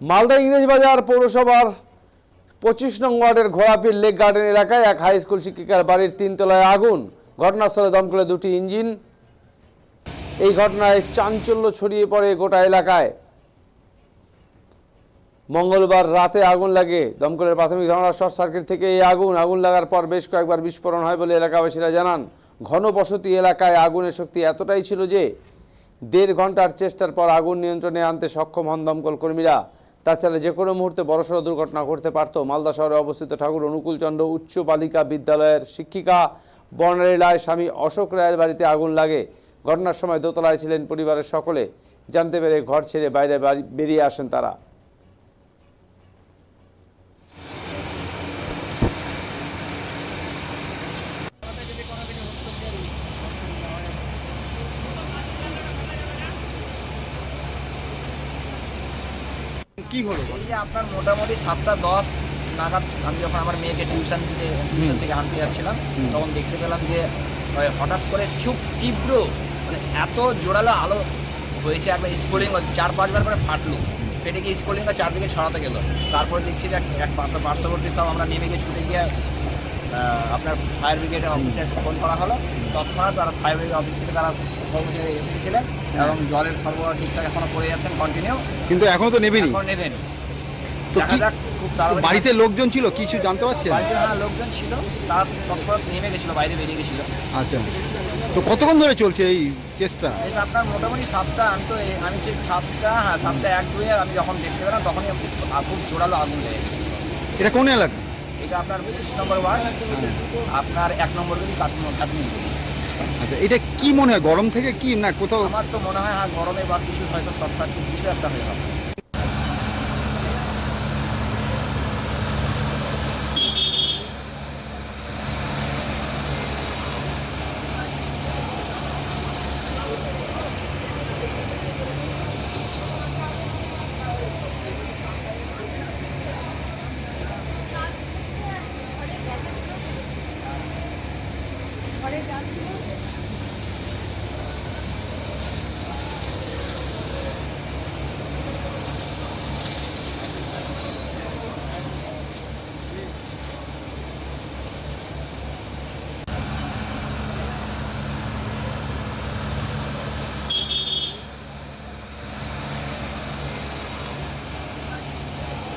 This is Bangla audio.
মালদা ইংরেজবাজার পৌরসভার পঁচিশ নং ওয়ার্ডের ঘোড়াপির লেক গার্ডেন এলাকায় এক হাই স্কুল শিক্ষিকার বাড়ির তিনতলায় আগুন। ঘটনাস্থলে দমকলে দুটি ইঞ্জিন। এই ঘটনায় চাঞ্চল্য ছড়িয়ে পড়ে গোটা এলাকায়। মঙ্গলবার রাতে আগুন লাগে। দমকলের প্রাথমিক ধারণা, শর্ট সার্কিট থেকে এই আগুন। আগুন লাগার পর বেশ কয়েকবার বিস্ফোরণ হয় বলে এলাকাবাসীরা জানান। ঘনবসতি এলাকায় আগুনের শক্তি এতটাই ছিল যে দেড় ঘণ্টার চেষ্টার পর আগুন নিয়ন্ত্রণে আনতে সক্ষম হন দমকল কর্মীরা। তাছাড়া যে কোনো মুহূর্তে বড়সড় দুর্ঘটনা ঘটতে পারত। মালদা শহরে অবস্থিত ঠাকুর অনুকূলচন্দ্র উচ্চ বালিকা বিদ্যালয়ের শিক্ষিকা বর্ণালীলায় স্বামী অশোক রায়ের বাড়িতে আগুন লাগে। ঘটনার সময় দোতলায় ছিলেন পরিবারের সকলে। জানতে পেরে ঘর ছেড়ে বাইরে বেরিয়ে আসেন তারা। কি হলো? এই যে আপনার মোটামুটি সাতটা দশ নাগাদ আমি যখন আমার মেয়েকে টিউশন দিতে টিউশন থেকে আনতে যাচ্ছিলাম তখন দেখতে পেলাম যে হঠাৎ করে খুব তীব্র মানে এত জোরালো আলো হয়েছে একবার স্কুলিং চার পাঁচবার করে ফাটলো। ফেটে গিয়ে স্পোলিংটা চারদিকে ছড়াতে গেলো। তারপরে দেখছি যে এক- এক পার্শ্ব পার্শ্ববর্তী সব আমরা নেমে গিয়ে ছুটে গিয়ে আপনার ফায়ার ব্রিগেডের অফিসে ফোন করা হলো। তৎক্ষণাৎ তারা ফায়ার ব্রিগেড অফিস থেকে তারা কর্মচারী এসেছিলেন এবং জলের সরবরাহ ঠিকঠাক এখনও করে যাচ্ছেন কন্টিনিউ কিন্তু এখনও তো নেবেনি। এখন নেবেন। দেখা যাক খুব তাড়াতাড়ি বাড়িতে লোকজন ছিল কিছু জানতে পারছেন? বাড়িতে হ্যাঁ লোকজন ছিল। তার তৎপর নেমে গেছিল বাইরে বেরিয়ে গেছিল। আচ্ছা। তো কতক্ষণ ধরে চলছে এই চেষ্টা আপনার মোটামুটি সাতটা আমি তো আমি ঠিক সাতটা হ্যাঁ সাতটা এক দুয়ে আমি যখন দেখতে পেলাম তখনই খুব জোরালো আগুন লেগে এটা কোন এলাকা? এটা আপনার পঁচিশ নম্বর ওয়ার্ড। আপনার এক নম্বর গলি আচ্ছা এটা কি মনে হয় গরম থেকে কি না কোথাও? আমার তো মনে হয় হ্যাঁ গরমে বা কিছু হয়তো শর্ট সার্কিট কিছু একটা হয়ে হবে ঘরে যাচ্ছিল